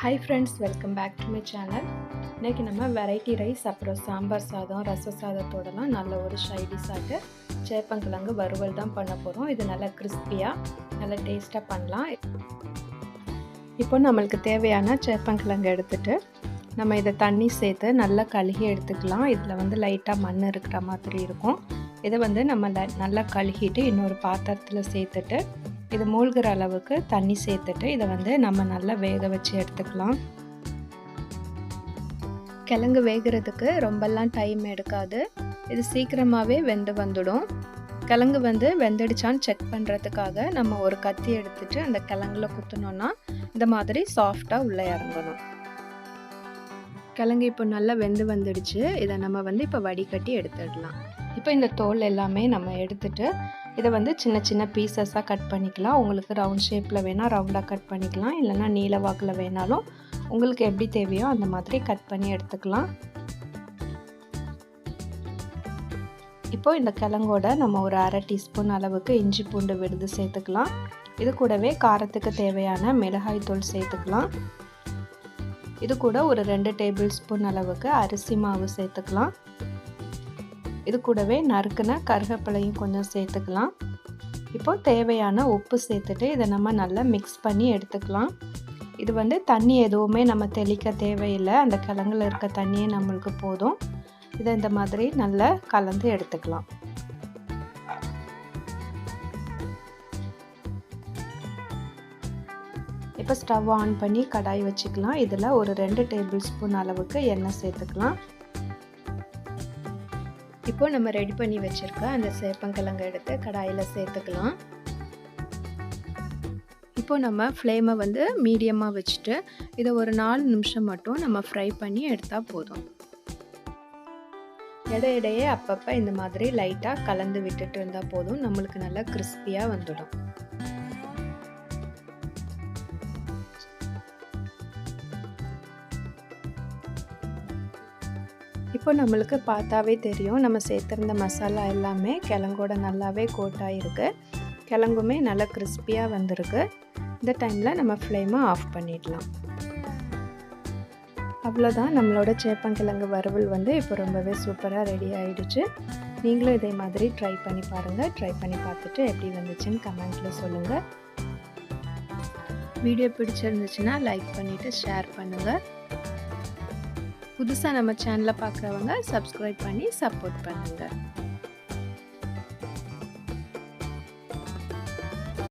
Hi friends welcome back to my channel இன்றைக்கி நம்ம variety rice அப்புறம் சாம்பார் சாதம் ரச சாதத்தோடலாம் நல்ல ஒரு ஷைடிஷாட்டு சேப்பங்கிழங்கு வறுவல் தான் பண்ண போகிறோம் இது நல்லா கிறிஸ்பியாக நல்லா டேஸ்ட்டாக பண்ணலாம். இப்போ நம்மளுக்கு தேவையான சேப்பங்கிழங்கு எடுத்துகிட்டு நம்ம இதை தண்ணி சேர்த்து நல்லா கழுகி எடுத்துக்கலாம். இதில் வந்து லைட்டாக மண் இருக்கிற மாதிரி இருக்கும். இதை வந்து நம்ம நல்லா கழுகிட்டு இன்னொரு பாத்திரத்தில் சேர்த்துட்டு இது மூழ்கிற அளவுக்கு தண்ணி சேர்த்துட்டு இதை வந்து நம்ம நல்லா வேக வச்சு எடுத்துக்கலாம். கிழங்கு வேகிறதுக்கு ரொம்பலாம் டைம் எடுக்காது. இது சீக்கிரமாகவே வெந்து வந்துடும். கிழங்கு வந்து வெந்துடுச்சான்னு செக் பண்ணுறதுக்காக நம்ம ஒரு கத்தி எடுத்துட்டு அந்த கிழங்குல குத்துனோன்னா இந்த மாதிரி சாஃப்டாக உள்ளே இறங்கணும். கிழங்கு இப்போ நல்லா வெந்து வந்துடுச்சு. இதை நம்ம வந்து இப்போ வடிகட்டி எடுத்துடலாம். இப்போ இந்த தோல் எல்லாமே நம்ம எடுத்துட்டு இதை வந்து சின்ன சின்ன பீசஸாக கட் பண்ணிக்கலாம். உங்களுக்கு ரவுண்ட் ஷேப்பில் வேணால் ரவுண்டாக கட் பண்ணிக்கலாம். இல்லைனா நீல வாக்கில் வேணாலும் உங்களுக்கு எப்படி தேவையோ அந்த மாதிரி கட் பண்ணி எடுத்துக்கலாம். இப்போ இந்த கிழங்கோட நம்ம ஒரு அரை டீஸ்பூன் அளவுக்கு இஞ்சி பூண்டு விடுது சேர்த்துக்கலாம். இது கூடவே காரத்துக்கு தேவையான மிளகாய் தூள் சேர்த்துக்கலாம். இது கூட ஒரு ரெண்டு டேபிள் ஸ்பூன் அளவுக்கு அரிசி மாவு சேர்த்துக்கலாம். இது கூடவே நறுக்குன கருகப்பிலையும் கொஞ்சம் சேர்த்துக்கலாம். இப்போது தேவையான உப்பு சேர்த்துட்டு இதை நம்ம நல்லா மிக்ஸ் பண்ணி எடுத்துக்கலாம். இது வந்து தண்ணி எதுவுமே நம்ம தெளிக்க தேவையில்லை. அந்த கிழங்குல இருக்க தண்ணியே நம்மளுக்கு போதும். இதை இந்த மாதிரி நல்லா கலந்து எடுத்துக்கலாம். இப்போ ஸ்டவ் ஆன் பண்ணி கடாய் வச்சுக்கலாம். இதில் ஒரு ரெண்டு டேபிள் ஸ்பூன் அளவுக்கு எண்ணெய் சேர்த்துக்கலாம். இப்போது நம்ம ரெடி பண்ணி வச்சுருக்க அந்த சேப்பங்கிழங்கு எடுத்து கடாயில் சேர்த்துக்கலாம். இப்போ நம்ம ஃப்ளேமை வந்து மீடியமாக வச்சுட்டு இதை ஒரு நாலு நிமிஷம் மட்டும் நம்ம ஃப்ரை பண்ணி எடுத்தால் போதும். இடையிடையே அப்பப்போ இந்த மாதிரி லைட்டாக கலந்து விட்டுட்டு இருந்தால் போதும். நம்மளுக்கு நல்லா கிறிஸ்பியாக வந்துடும். இப்போ நம்மளுக்கு பார்த்தாவே தெரியும். நம்ம சேர்த்துருந்த மசாலா எல்லாமே கிழங்கோட நல்லாவே கோட்டாயிருக்கு. கிழங்குமே நல்லா கிறிஸ்பியாக வந்திருக்கு. இந்த டைமில் நம்ம ஃப்ளேமை ஆஃப் பண்ணிடலாம். அவ்வளோதான் நம்மளோட சேப்பங்கிழங்கு வறுவல் வந்து இப்போ ரொம்பவே சூப்பராக ரெடி ஆகிடுச்சு நீங்களும் இதே மாதிரி ட்ரை பண்ணி பாருங்கள் ட்ரை பண்ணி பார்த்துட்டு எப்படி வந்துச்சுன்னு கமெண்ட்டில் சொல்லுங்கள் வீடியோ பிடிச்சிருந்துச்சுன்னா லைக் பண்ணிவிட்டு ஷேர் பண்ணுங்கள் புதுசாக நம்ம சேனலை பார்க்குறவங்க சப்ஸ்கிரைப் பண்ணி சப்போர்ட் பண்ணுங்கள்